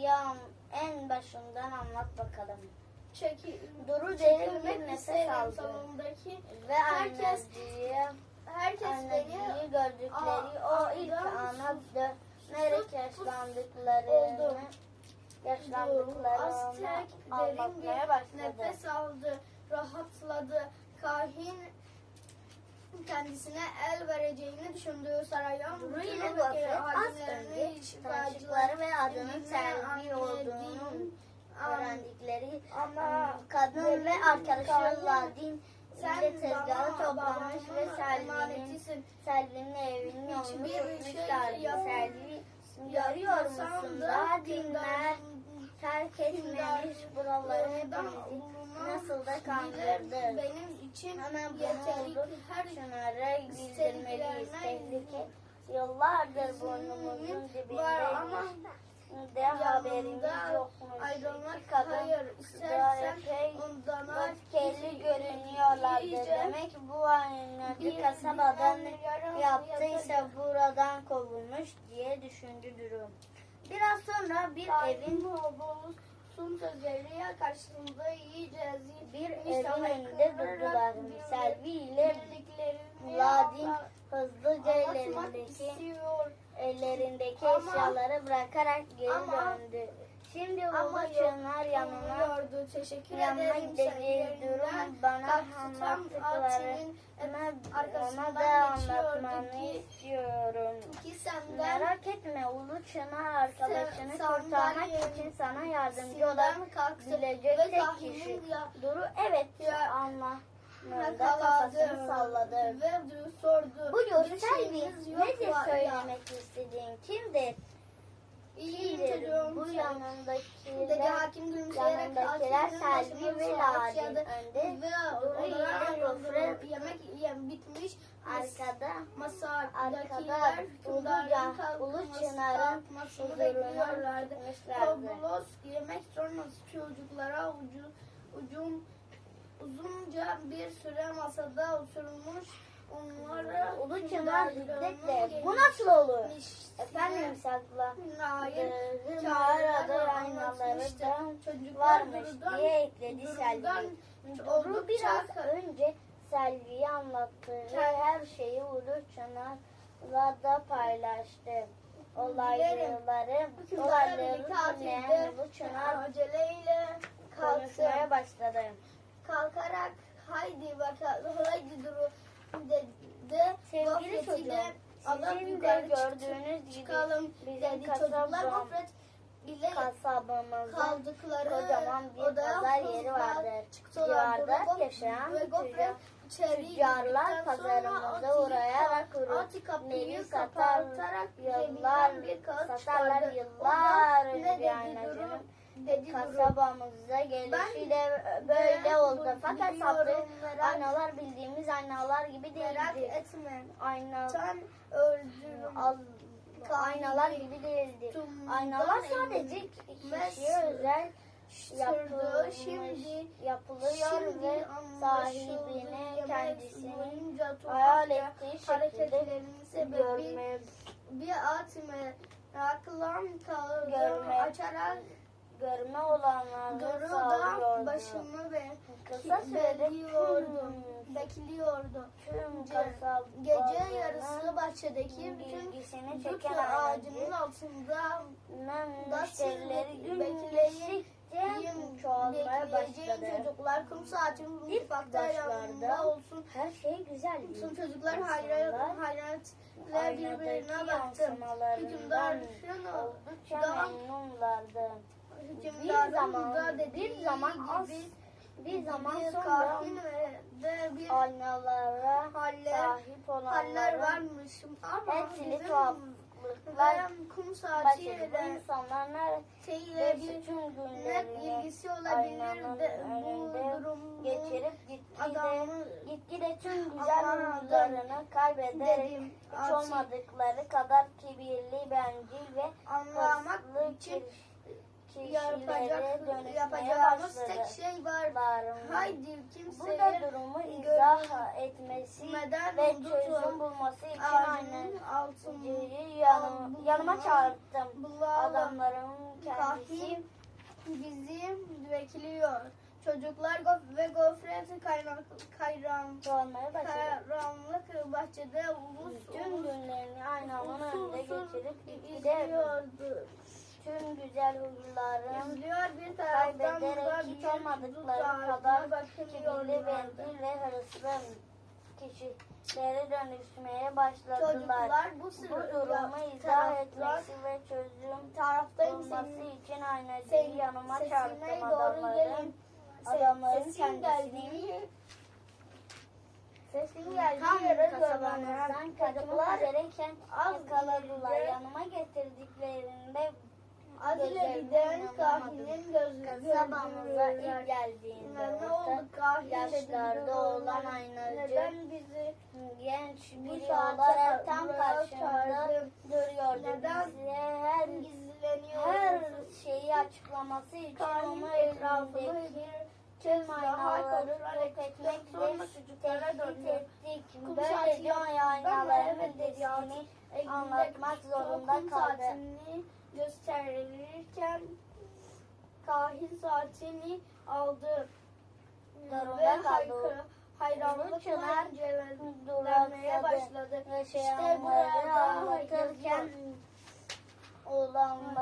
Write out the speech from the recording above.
ya en başından anlat bakalım. Çeki, Duru derin bir nefes aldı. salondaki. Ve Herkes- anneciği, Herkes anneciği gördükleri Aa, o ilk ana dönerek yaşlandıklarını oldu. yaşlandıklarını Aztek derin bir başladı. nefes aldı, rahatladı. Kahin kendisine el vereceğini düşündüğü saraydan Duru bütün ülke hakimlerini, tanıştıkları ve adının Selvi olduğunu öğrendikleri Ama kadın ve arkadaşı Ladin ile tezgahı bana toplamış ve Selvi'nin. Selvi'nin evinin yolunu şey tutmuşlardı. Selvi görüyor musun da dinler terk etmemiş buraları nasıl da kandırdı. Benim için Hemen bunu oldu. her Şunlara bildirmeliyiz. Tehlike yıllardır burnumuzun dibindeymiş. De haberimiz yokmuş. İki kadın hayır. İstersen ondan öfkeli görünüyorlardı. iyice Demek bu bir kasabadan yaptıysa buradan kovulmuş diye düşündü durum. Biraz sonra bir evin Sun sözleriyle karşısında iyice bir evin önünde durdular. Selvi ile Ladin hızlıca ellerindeki ellerindeki Ama- eşyaları bırakarak geri ama- döndü. Şimdi Ulu Çınar yanına yanına teşekkür yanına ederim sen durum bana kalktı, arkasından ona da anlatmanı ki- istiyorum. ki senden Merak etme Ulu Çınar arkadaşını kurtarmak için sana yardımcı olan bilecek tek kişi. Duru evet Ya- anlamında kafasını salladı. ve du- sordu. "Bir Selvi şeyiniz yok nedir mu?" Ya, söylemek istediğin kimdir? İyiyim çocuğum. Bu Dedi yanındakiler hakim Atilla'nın Selvi ve. Ladin önde. Duru ile Gofret yemek yem bitmiş. arkada Masadakiler arkada hükümdarın Ulu Çınar'ın huzuruna. Pavlos yemek sonrası çocuklara ucu, ucum, uzunca bir süre masada oturmuş. Onlara Ulu Çınar hükümdarlığının hiddetle bu nasıl olur? gelişine Efendim sakla. Hayır. Mağarada aynaları da varmış diye ekledi Selvi. Duru biraz önce Selvi'ye anlattığı her şeyi Ulu Çınar'la da paylaştı. Olayları, olayları dinleyen Ulu Çınar aceleyle konuşmaya başladı. Kalkarak haydi bakalım haydi duru dedi. Sevgili çocuğum, de yukarı gördüğünüz gibi çıkalım bizim dedi. Çocuklar gofret ile kaldıkları kocaman bir pazar yeri vardır. Civarda yaşayan tüccarlar pazarımıza uğrayarak ürünleri satar, kapatarak yıllar satarlar yıllar O da önce ne bir dedi aynacının durum dedi durum. Kasabamıza gelişi de böyle oldu. Fakat merak- aynalar bildiğimiz aynalar gibi Merak değildi. etme. Ayna, Sen al, aynalar gibi değildi. Aynalar sadece kişiye özel yapılmış, Şimdi yapılıyor ve sahibine kendisini hayal ettiği şekilde görmeye bir at meraklan kağıdı açarak görme olanlarını da sağlıyordu. başını ve Kısa sürede bekliyordu. tüm, Bekliyordu. tüm kasabasının Gece yarısı bahçedeki bütün bilgisini çeken ağacının altında müşterileri siz gün bekleyin, geçtikçe çoğalmaya başladı. çocuklar kum saatin mutfakta yanında olsun. her şey güzeldi. Bütün çocuklar hayran, hayranlıkla birbirine baktı. Hükümdarın oldukça da- memnunlardı. Bir zaman, bir zaman az, bir zaman sonra de bir aynalara sahip olanların varmış. Ama hepsini tuhaflıklar kum. Bu saatiyle insanlar neredeyse net günlerini ilgisi olabilir de bu durumu geçirip gitgide, gitgide tüm güzel huylarını kaybederek dedim. hiç olmadıkları kadar kibirli, bencil ve anlamak için dönüşmeye yapacağımız tek şey var. Barım. Haydi kimseye durumu izah etmesi ve çözüm bulması için aynen altını yanıma, yanıma bulalım. Adamların kendisi bizi bekliyor. Çocuklar gof ve gofret kaynak, kayran, karanlık bahçede ulus ulus günlerini aynı onun usul önünde usul geçirip gitgide izliyordu. Tüm güzel huylarını İzliyor bir taraftan kaybederek hiç olmadıkları kadar kibirli, bencil ve hırslı kişilere dönüşmeye başladılar. Çocuklar bu Bu durumu izah etmesi ve çözüm taraftayım bulması senin için aynacıyı yanıma doğru adamların. adamların Sesin kendisini Sesin geldiği Tam yere kasabamızdan dönmeden kaçmak üzereyken az yakaladılar. Yanıma getirdiklerinde ileriden inanamadım. kahinin gözü kasabamıza ilk geldiğinde Ne oldu yaşlarda olan "Neden aynacı bizi genç saate olarak tam karşımda duruyordu. Neden Bize her gizleniyor? her şeyi açıklaması için onu bir tüm aynaları yok etmekle tehdit ettik. Böylece aynaların Elinde anlatmak zorunda kaldı. Saatini gösterirken kahin saatini aldı. Ve haykırı, hayranlıkla Çınar incelenmeye başladı. Yaşayanları İşte burada anlatırken olanları